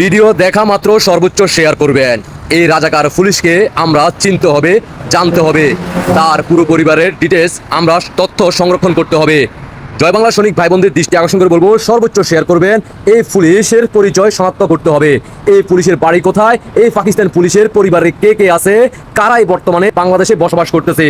Video দেখা মাত্র সর্বোচ্চ শেয়ার করবেন। এই রাজাকার পুলিশকে আমরা চিনতে হবে, জানতে হবে। তার পুরো পরিবারের ডিটেলস আমরা তথ্য সংরক্ষণ করতে হবে। জয় বাংলা সৈনিক ভাই বোনদের দৃষ্টি আকর্ষণ করে বলব, সর্বোচ্চ শেয়ার করবেন। এই পুলিশের পরিচয় শনাক্ত করতে হবে। এই পুলিশের বাড়ি কোথায়? এই পাকিস্তান পুলিশের পরিবারে কে কে আছে? কারাই বর্তমানে বাংলাদেশে বসবাস করতেছে।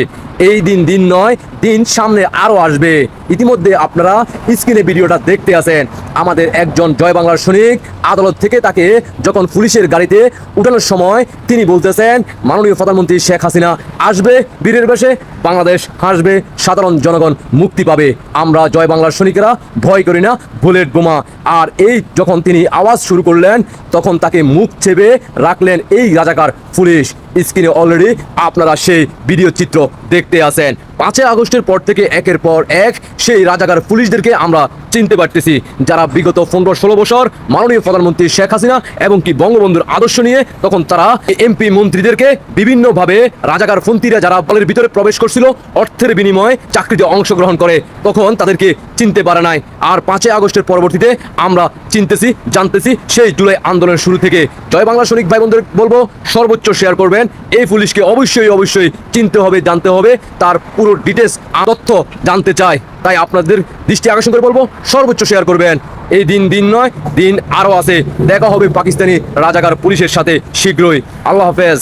এই দিন দিন নয়, দিন সামনে আরও আসবে। ইতিমধ্যে আপনারা স্ক্রিনে ভিডিওটা দেখতে আছেন। আমাদের একজন জয় বাংলার সৈনিক আদালত থেকে তাকে যখন পুলিশের গাড়িতে উঠানোর সময় তিনি বলতেছেন, মাননীয় প্রধানমন্ত্রী শেখ হাসিনা আসবে, বীরের বেশে বাংলাদেশ হাসবে, সাধারণ জনগণ মুক্তি পাবে, আমরা জয় বাংলার সৈনিকেরা, ভয় করি না, বুলেট বোমা। আর এই যখন তিনি আওয়াজ শুরু করলেন, তখন তাকে মুখ চেপে রাখলেন এই রাজাকার পুলিশ। স্ক্রিনে অলরেডি আপনারা সেই ভিডিও চিত্র দেখতে আছেন। পাঁচই আগস্টের পর থেকে একের পর এক সেই রাজাকার পুলিশদেরকে আমরা চিনতে পারতেছি। যারা বিগত পনেরো ষোলো বছর মাননীয় প্রধানমন্ত্রী শেখ হাসিনা এবং কি বঙ্গবন্ধুর আদর্শ নিয়ে তখন তারা এমপি মন্ত্রীদেরকে বিভিন্নভাবে রাজাকার ফন্তিরা যারা বলের ভিতরে প্রবেশ করছিল, অর্থের বিনিময়ে চাকরিতে অংশগ্রহণ করে, তখন তাদেরকে চিনতে পারে নাই। আর পাঁচই আগস্টের পরবর্তীতে আমরা চিনতেছি, জানতেছি, সেই জুলাই আন্দোলনের শুরু থেকে। জয় বাংলা সৈনিক ভাই বোনদের বলব, সর্বোচ্চ শেয়ার করবেন। এই পুলিশকে অবশ্যই অবশ্যই চিনতে হবে, জানতে হবে। তার পুরো ডিটেলস তথ্য জানতে চাই তাই আপনাদের দৃষ্টি আকর্ষণ করে বলব, সর্বোচ্চ শেয়ার করবেন। এই দিন দিন নয়, দিন আরও আছে। দেখা হবে পাকিস্তানি রাজাকার পুলিশের সাথে শীঘ্রই। আল্লাহ হাফেজ।